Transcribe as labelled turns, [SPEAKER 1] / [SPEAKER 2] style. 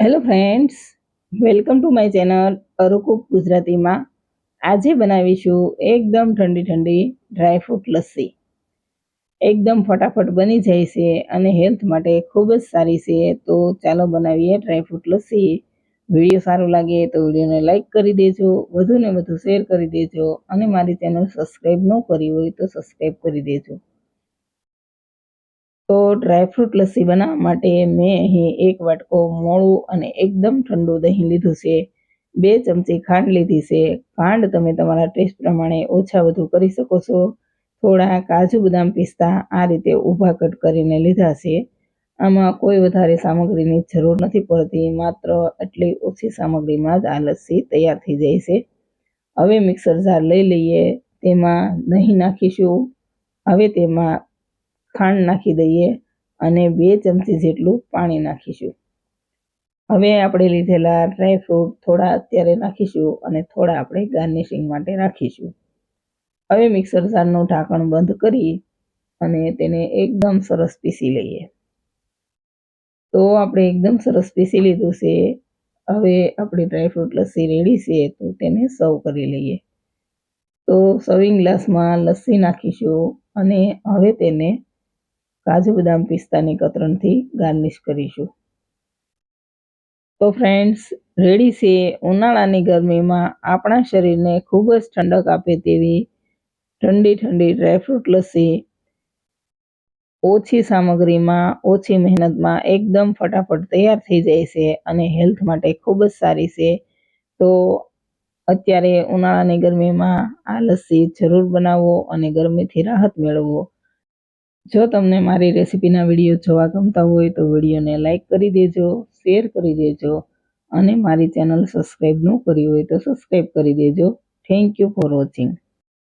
[SPEAKER 1] Hello friends welcome to my channel અરુકુક ગુજરાતીમાં આજે બનાવીશું એકદમ ઠંડી ઠંડી ડ્રાયફ્રૂટ લસ્સી. એકદમ ફટાફટ બની જાય છે અને હેલ્થ માટે ખૂબ જ સારી છે. તો ચાલો બનાવીએ ડ્રાયફ્રૂટ લસ્સી. વીડિયો સારો લાગે તો વિડીયોને લાઈક કરી દેજો, વધુને વધુ શેર કરી દેજો અને મારી ચેનલ સબસ્ક્રાઈબ ન કરી હોય તો સબસ્ક્રાઈબ કરી દેજો. તો ડ્રાયફ્રૂટ લસ્સી બનાવવા માટે મેં અહીં એક વાટકો મોળું અને એકદમ ઠંડુ દહીં લીધું છે. બે ચમચી ખાંડ લીધી છે. ખાંડ તમે તમારા ટેસ્ટ પ્રમાણે ઓછા વધુ કરી શકો છો. થોડા કાજુ બદામ પિસ્તા આ રીતે ઊભા કટ કરીને લીધા છે. આમાં કોઈ વધારે સામગ્રીની જરૂર નથી પડતી, માત્ર એટલી ઓછી સામગ્રીમાં જ આ લસ્સી તૈયાર થઈ જાય છે. હવે મિક્સર જાર લઈ લઈએ. તેમાં દહીં નાખીશું. હવે તેમાં ખાંડ નાખી દઈએ અને બે ચમચી જેટલું પાણી નાખીશું. હવે આપણે લીધેલા ડ્રાયફ્રૂટ થોડા અત્યારે નાખીશું અને થોડા આપણે ગાર્નિશિંગ માટે રાખીશું. હવે મિક્સર જારનું ઢાંકણ બંધ કરી અને તેને એકદમ સરસ પીસી લઈએ. તો આપણે એકદમ સરસ પીસી લીધું છે. હવે આપણી ડ્રાયફ્રૂટ લસ્સી રેડી છે તો તેને સર્વ કરી લઈએ. તો સર્વિંગ ગ્લાસમાં લસ્સી નાખીશું અને હવે તેને કાજુ બદામ પિસ્તાની કતરણથી ગાર્નિશ કરીશું. તો ફ્રેન્ડ્સ, રેડી ઉનાળાની ગરમીમાં આપણા શરીરને ખૂબ જ ઠંડક આપે તેવી ઠંડી ઠંડી ડ્રાયફ્રૂટ લસ્સી. ઓછી સામગ્રીમાં, ઓછી મહેનતમાં એકદમ ફટાફટ તૈયાર થઈ જાય છે અને હેલ્થ માટે ખૂબ જ સારી છે. તો અત્યારે ઉનાળાની ગરમીમાં આ લસ્સી જરૂર બનાવો અને ગરમીથી રાહત મેળવો. જો તમને મારી રેસિપીના વીડિયો જોવા ગમતા હોય તો વિડીયોને લાઇક કરી દેજો, શેર કરી દેજો અને મારી ચેનલ સબસ્ક્રાઈબ ન કરી હોય તો સબસ્ક્રાઈબ કરી દેજો. Thank you for watching